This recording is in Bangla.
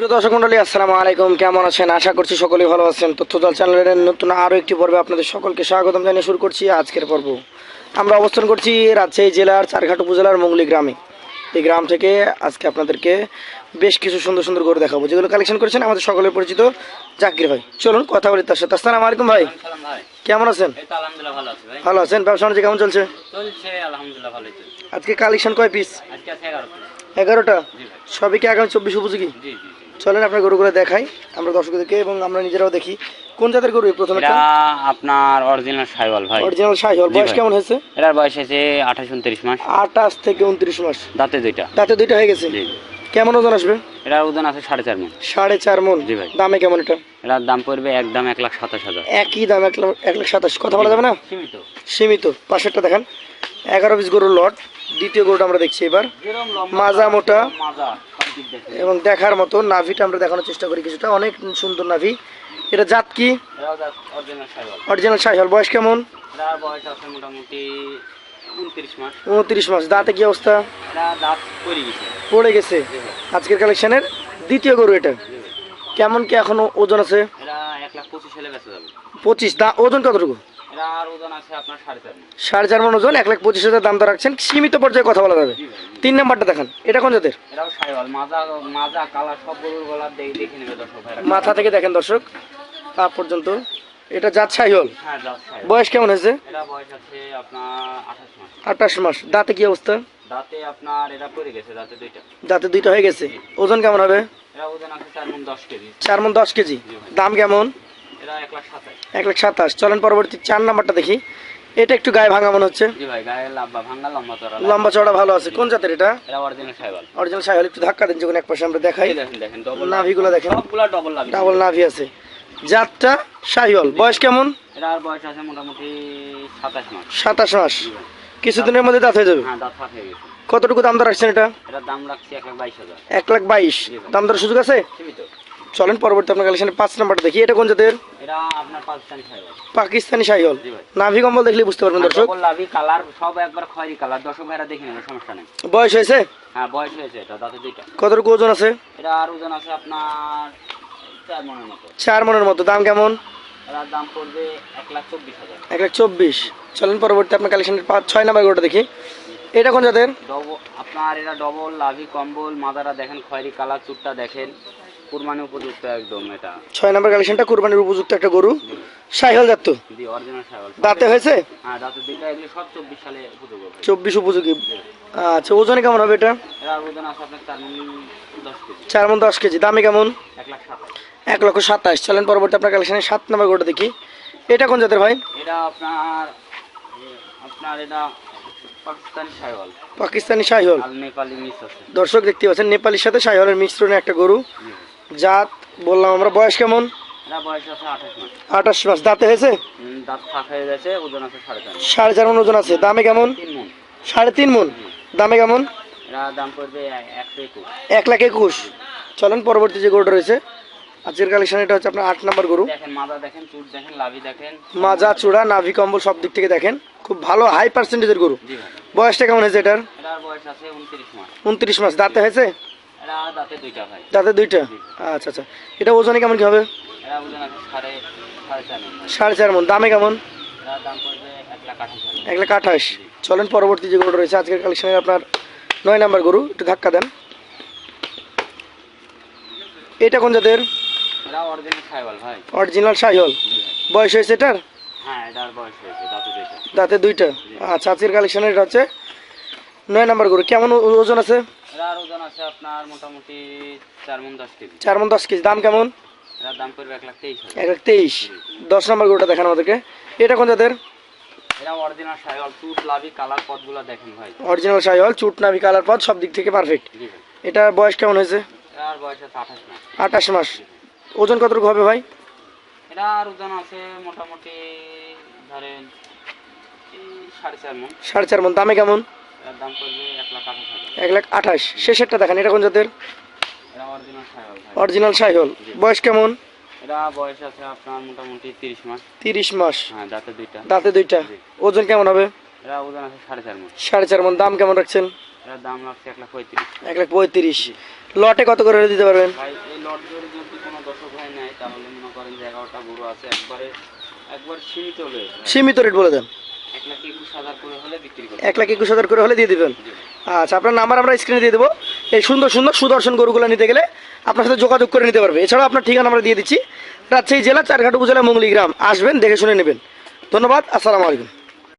প্রিয় দর্শক মন্ডলী আসসালামু আলাইকুম। কেমন আছেন? আশা করছি সকলেই ভালো আছেন। তথ্য তথ্যদল চ্যানেলের নতুন আরও একটি পর্বে আপনাদের সকলকে স্বাগতম জানিয়ে শুরু করছি আজকের পর্ব। আমরা অবস্থান করছি রাজশাহী জেলার চারঘাট উপজেলার মঙ্গলি গ্রামে। এই গ্রাম থেকে আজকে আপনাদেরকে বেশ কিছু সুন্দর সুন্দর গরু দেখাবো যেগুলো কালেকশন করেছেন আমাদের সকলের পরিচিত জাকির ভাই। চলুন কথা বলি তার সাথে। আসসালাম আলাইকুম ভাই। কেমন আছেন? ভালো আছেন? ব্যবসা বাণিজ্য কেমন চলছে? আজকে কালেকশন কয় পিস। এগারোটা। সবই কি আগামী চব্বিশ উপযোগী? চলেন আপনার গরুগুলো দেখাই আমরা দর্শকদেরকে এবং আমরা নিজেরাও দেখি। কোন জাতের গরু প্রথমে? এটা আপনার অরিজিনাল সাইওয়াল ভাই। অরিজিনাল শাহিওয়াল। জি বয়স কেমন হয়েছে? এটার বয়স আছে আঠাশ উনত্রিশ মাস। আঠাশ থেকে উনত্রিশ মাস। দাঁতে দুইটা। দাঁতে দুইটা হয়ে গেছে? জি। কেমন ওজন আসবে? এটার ওজন আছে সাড়ে চার মন। সাড়ে চার মন। জি ভাই। দামে কেমন এটা? এটার দাম পড়বে একদম এক লাখ সাতাশ হাজার। একই দাম এক লাখ এক লাখ সাতাশ। কথা বলা যাবে না? সীমিত। সীমিত। পাশেরটা দেখেন। এগারো পিস গরুর লট। দ্বিতীয় গরুটা আমরা দেখছি এবার। মাজা মোটা। মাজা। এবং দেখার মতো নাভিটা আমরা দেখানোর চেষ্টা করি কিছুটা। অনেক সুন্দর নাভি। এটা জাত কি? অরিজিনাল শাহিওয়াল বয়স কেমন? মোটামুটি উনত্রিশ মাস। দাঁতে কি অবস্থা? পড়ে গেছে। আজকের কালেকশনের দ্বিতীয় গরু এটা। কেমন কি এখনও ওজন আছে? পঁচিশ। দা ওজন কতটুকু? এটা আর ওজন আছে আপনার সাড়ে চার। সাড়ে চার মন ওজন এক লাখ পঁচিশ হাজার দাম দর রাখছেন। সীমিত পর্যায়ে কথা বলা যাবে। তিন নাম্বারটা দেখান। এটা কোন জাতের? এটাও সাইওয়াল মাজা মাজা কালার সব গরুর গলার দেখে দেখে নেবে দর্শক মাথা থেকে দেখেন দর্শক। তা পর্যন্ত। এটা জাত শাহিওল হ্যাঁ সাইওয়াল। বয়স কেমন হয়েছে? এটা বয়স আছে আপনার আঠাশ মাস। দাঁতে কি অবস্থা? দাঁতে আপনার এটা পড়ে গেছে দাঁতে দুইটা। দাঁতে দুইটা হয়ে গেছে। ওজন কেমন হবে? এটা ওজন আছে মন কেজি। দাম কেমন? এক লাখ সাতাশ। চলেন পরবর্তী চার নাম্বারটা দেখি। এটা একটু গায়ে ভাঙা মনে হচ্ছে। লাম্বা চড়া ভালো আছে। কোন জাতের এটা? অরিজিনাল একটু ধাক্কা দেন যখন এক পাশে আমরা দেখাই। দেখেন নাভিগুলো ডবল নাভি। আছে। জাতটা বয়স কেমন? সাতাশ মাস। কিছুদিনের মধ্যে দাঁত হয়ে যাবে? হ্যাঁ কতটুকু দাম দর রাখছেন এটা? এক লাখ বাইশ। দাম দর সুযোগ আছে? চলেন পরবর্তী আপনার কালেকশনে পাঁচ নাম্বারটা দেখি। এটা কোন জাতের? পাকিস্তানি শাহিওল নাভি কম্বল দেখলে বুঝতে পারবেন দর্শক। লাভি কালার সব একবার খয়েরি কালার। দর্শক ভাইরা দেখে নেবে সমস্যা নেই। বয়স হয়েছে? হ্যাঁ বয়স হয়েছে এটা দাঁতে দুইটা। কতটুকু ওজন আছে? এটা আর ওজন আছে আপনার চার মনের মতো। চার মনের মতো। দাম কেমন? দাম পড়বে এক লাখ চব্বিশ হাজার। এক লাখ চব্বিশ। চলেন পরবর্তী আপনার কালেকশনের পাঁচ ছয় নাম্বার গরুটা দেখি। এটা কোন জাতের? আপনার এটা ডবল লাভি কম্বল মাদারা দেখেন খয়েরি কালার চুটটা দেখেন। কুরবানি উপযুক্ত একদম এটা। ছয় নাম্বার কালেকশনটা কুরবানির উপযুক্ত একটা গরু। শাহিওল জাত তো? দি অরিজিনাল সাইওয়াল দাঁতে হয়েছে? হ্যাঁ দাঁতে দুইটা এগুলো সব চব্বিশ সালে উপযোগ হবে। চব্বিশ উপযোগী। আচ্ছা ওজনে কেমন হবে এটা? এটার ওজন আছে আপনার চার মন দশ কেজি। চার মন দশ কেজি। দামে কেমন? এক লাখ সাতাশ। এক লক্ষ সাতাশ। চলেন পরবর্তী আপনার কালেকশনে সাত নাম্বার গরুটা দেখি। এটা কোন জাতের ভাই? এটা আপনার আপনার এটা পাকিস্তানি মিস দর্শক দেখতে পাচ্ছেন নেপালির সাথে শাহিওয়ালের মিশ্রণে একটা গরু। জি। জাত বললাম আমরা বয়স কেমন? আঠাশ মাস। দাঁতে হয়েছে? হয়ে সাড়ে চার মন। ওজন আছে। দামে কেমন? সাড়ে তিন মন। দামে কেমন? এক লাখ একুশ। চলেন পরবর্তী যে গরুটা রয়েছে আজকের কালেকশন এটা হচ্ছে আপনার আট নাম্বার গরু। মাজা চূড়া নাভি কম্বল সব দিক থেকে দেখেন। খুব ভালো হাই পার্সেন্টেজের গরু। বয়সটা কেমন হয়েছে এটার? উনত্রিশ মাস। দাঁতে হয়েছে? দাঁতে দুইটা আচ্ছা আচ্ছা। এটা ওজনে কেমন কি হবে? সাড়ে চার। মন। দামে কেমন? এক লাখ আঠাশ চলেন পরবর্তী যে গরুটা রয়েছে আজকের কালেকশনের আপনার নয় নাম্বার গরু একটু ধাক্কা দেন। এটা কোন জাতের? অরিজিনাল ভাই। বয়স হয়েছে এটার? হ্যাঁ দাঁতে দুইটা। আচ্ছা আজকের কালেকশনের এটা হচ্ছে নয় নাম্বার গরু। কেমন ওজন আছে? এটার ওজন আছে আপনার মোটামুটি চার মন দশ কেজি। চার মন দশ কেজি। দাম কেমন? এটার দাম পড়বে এক লাখ তেইশ এক লাখ তেইশ। দশ নম্বর গরুটা দেখান আমাদেরকে। এটা কোন জাতের? এটা অরিজিনাল সাইওয়াল চুট লাভি কালার পথগুলো দেখেন ভাই। অরিজিনাল শাহিওয়াল চুট নাভি কালার পথ সব দিক থেকে পারফেক্ট এটা বয়স কেমন হয়েছে? এটার বয়স আছে আঠাশ মাস। আঠাশ মাস। ওজন কতটুকু হবে ভাই? এটার ওজন আছে মোটামুটি ধরেন সাড়ে চার মন সাড়ে চার মন দামে কেমন? এক লাখ আঠাশ শেষেরটা দেখান এটা কোন জাতের? অরিজিনাল বয়স কেমন? এটা বয়স আছে আপনার মোটামুটি তিরিশ মাস। তিরিশ মাস। হ্যাঁ দাঁতে দুইটা। দাঁতে দুইটা। ওজন কেমন হবে? এটা ওজন আছে দাম কেমন রাখছেন? দাম লাগছে লাখ পঁয়ত্রিশ। এক লাখ পঁয়ত্রিশ। লটে কত করে দিতে পারবেন? ভাই এই লট ধরে যদি কোনো দর্শক ভাই নেয় তাহলে মনে করেন যে এগারোটা গরু আছে একবারে একবার সীমিত হলে সীমিত রেট বলে দেন। এক লাখ একুশ হাজার করে হলে দিয়ে দেবেন? আচ্ছা আপনার নাম্বার আমরা স্ক্রিনে দিয়ে দেবো। এই সুন্দর সুন্দর সুদর্শন গরুগুলো নিতে গেলে আপনার সাথে যোগাযোগ করে নিতে পারবে। এছাড়াও আপনার ঠিকানা আমরা দিয়ে দিচ্ছি। রাজশাহী জেলা চারঘাট উপজেলা মঙ্গলি গ্রাম। আসবেন দেখে শুনে নেবেন। ধন্যবাদ আসসালামু আলাইকুম।